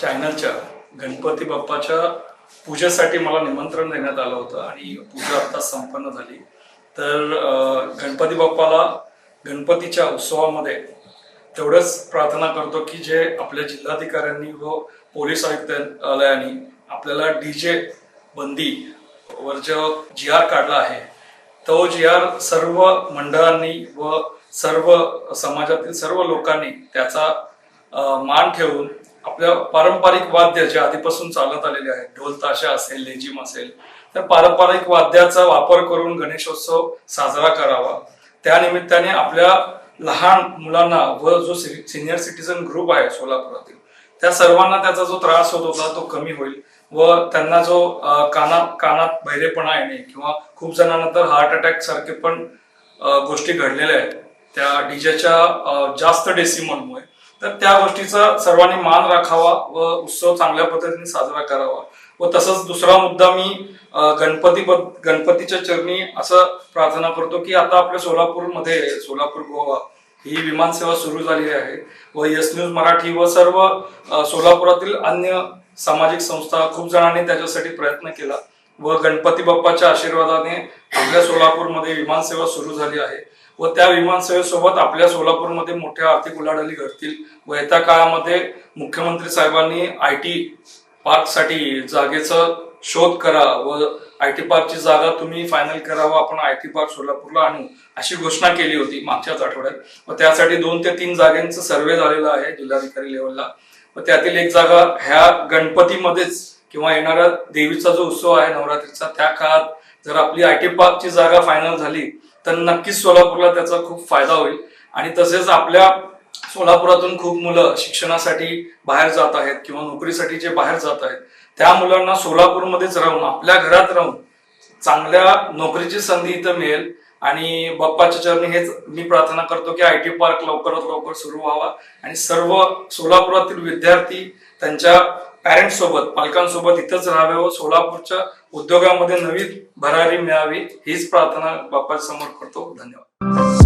चायनलच्या गणपती बाप्पाच्या पूजेसाठी मला निमंत्रण देण्यात आलं होतं आणि पूजा आता संपन्न झाली. तर गणपती बाप्पाला गणपतीच्या उत्सवामध्ये तेवढंच प्रार्थना करतो की जे आपल्या जिल्हाधिकाऱ्यांनी व पोलीस आयुक्तालयाने आपल्याला डीजे बंदी वर जो जी आर काढला आहे तो जी आर सर्व मंडळांनी व सर्व समाजातील सर्व लोकांनी त्याचा मान ठेवून आपल्या पारंपरिक वाद्य जे आधीपासून चालत आलेले आहेत ढोल ताशा असेल लेजिम असेल तर पारंपरिक वाद्याचा वापर करून गणेशोत्सव साजरा करावा. त्या निमित्ताने आपल्या लहान मुलांना व जो सिनियर सिटीजन ग्रुप आहे सोलापुरातील त्या सर्वांना त्याचा जो त्रास होत होता तो कमी होईल व त्यांना जो काना कानात बहिरेपणा येणे किंवा खूप जणांना तर हार्ट अटॅक सारखे पण गोष्टी घडलेल्या आहेत. त्या डीजेच्या जास्त डेसिमलमुळे तर त्या गोष्टीचा सर्वांनी मान राखावा व उत्सव चांगल्या पद्धतीने साजरा करावा. व तसंच दुसरा मुद्दा मी गणपती गणपतीच्या चरणी असं प्रार्थना करतो की आता आपल्या सोलापूरमध्ये सोलापूर गोवा ही विमानसेवा सुरू झालेली आहे व यस न्यूज मराठी व सर्व सोलापुरातील अन्य सामाजिक संस्था खूप जणांनी त्याच्यासाठी प्रयत्न केला. व गणपती बाप्पाच्या आशीर्वादाने आपल्या सोलापूरमध्ये विमानसेवा सुरू झाली आहे व त्या विमानसेवेसोबत आपल्या सोलापूरमध्ये मोठ्या आर्थिक उलाढाली घडतील व येत्या काळामध्ये मुख्यमंत्री साहेबांनी आय टी पार्कसाठी जागेचा शोध करा व आय टी पार्कची जागा तुम्ही फायनल करावा आपण आय टी पार्क सोलापूरला आणू अशी घोषणा केली होती मागच्याच आठवड्यात. व त्यासाठी दोन ते तीन जागांचं सर्वे झालेला आहे जिल्हाधिकारी लेवलला व त्यातील एक जागा ह्या गणपतीमध्येच किंवा येणाऱ्या देवीचा जो उत्सव आहे नवरात्रीचा त्या काळात जर आपली आय टी पार्कची जागा फायनल झाली तर नक्कीच सोलापूरला त्याचा खूप फायदा होईल. आणि तसेच आपल्या सोलापुरातून खूप मुलं शिक्षणासाठी बाहेर जात आहेत किंवा नोकरीसाठी जे बाहेर जात आहेत त्या मुलांना सोलापूरमध्येच राहून आपल्या घरात राहून चांगल्या नोकरीची संधी इथं मिळेल. आणि बाप्पाच्या चरणी हेच मी प्रार्थना करतो की आय टी पार्क लवकरात लवकर सुरू व्हावा. आणि सर्व सोलापुरातील विद्यार्थी त्यांच्या पॅरेंट्स सोबत पालकांसोबत इथंच राहावे व सोलापूरच्या उद्योगामध्ये नवी भरारी मिळावी हीच प्रार्थना बाप्पाच्या समोर करतो. धन्यवाद.